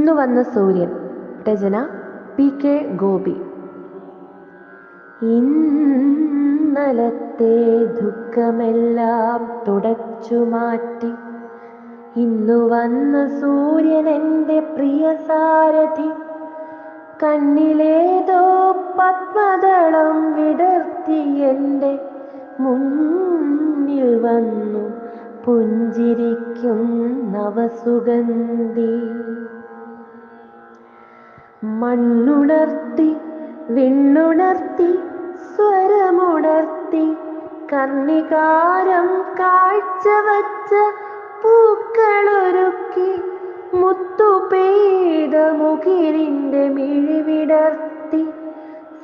ഇന്നു വന്ന സൂര്യൻ. രചന പി കെ ഗോപി. ഇന്നലത്തെ ദുഃഖമെല്ലാം തുടച്ചു മാറ്റി. ഇന്നു വന്ന സൂര്യൻ എന്റെ പ്രിയ സാരഥി. കണ്ണിലേതോ പത്മദളം വിടർത്തി എന്റെ മുന്നിൽ വന്നു പുഞ്ചിരിക്കും നവസുഗന്ധി. മണ്ണുണർത്തി വിണ്ണുണർത്തി സ്വരമുണർത്തി കർണികാരം കാഴ്ചവച്ച പൂക്കളൊരുക്കി മുത്തുപെയ്ത മുകിലിന്റെ മിഴിവിടർത്തി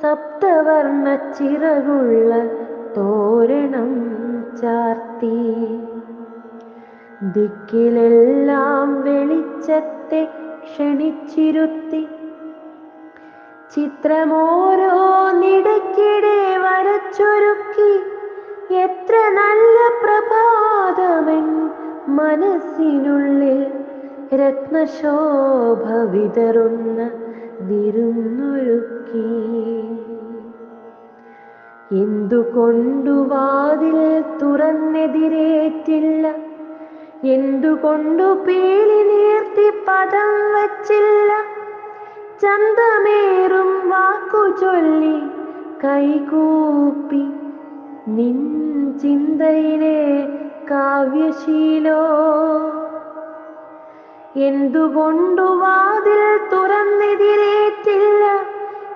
സപ്തവർണ ചിറകുള്ള തോരണം ചാർത്തി. ദിക്കിലെല്ലാം വെളിച്ചത്തെ ക്ഷണിച്ചിരുത്തി ചിത്രമോരോന്നിടയ്ക്കിടെ വരച്ചൊരുക്കി. എത്ര നല്ല പ്രഭാതമൻ മനസ്സിനുള്ളിൽ രത്നശോഭ വിതറുന്ന വിരുന്നൊരുക്കി. എന്തുകൊണ്ടു വാതിൽ തുറന്നെതിരേറ്റില്ല? എന്തുകൊണ്ടു പേലി നീർത്തി പദം വച്ചില്ല? ചന്തമേറും വാക്കു ചൊല്ലി കൈകൂപ്പി നിൻ ചിന്തയിലെ കാവ്യശീലോ. എന്തുകൊണ്ടു വാതിൽ തുറന്നെതിരേറ്റില്ല?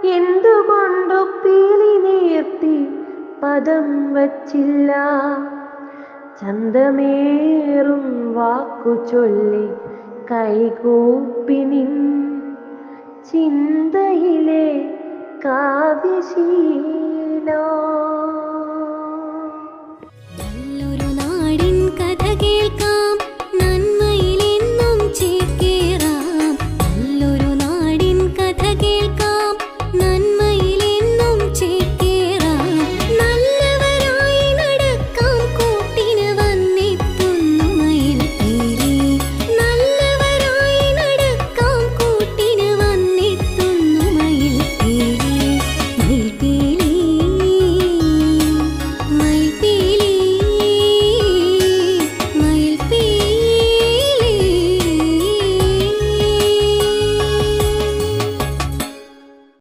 എന്തുകൊണ്ടു പീലി നീർത്തി പദം വച്ചില്ല? ചന്തമേറും വാക്കു ചൊല്ലി കൈകൂപ്പി നിൻ ചിന്തയിലെ കാവ്യശീലോ?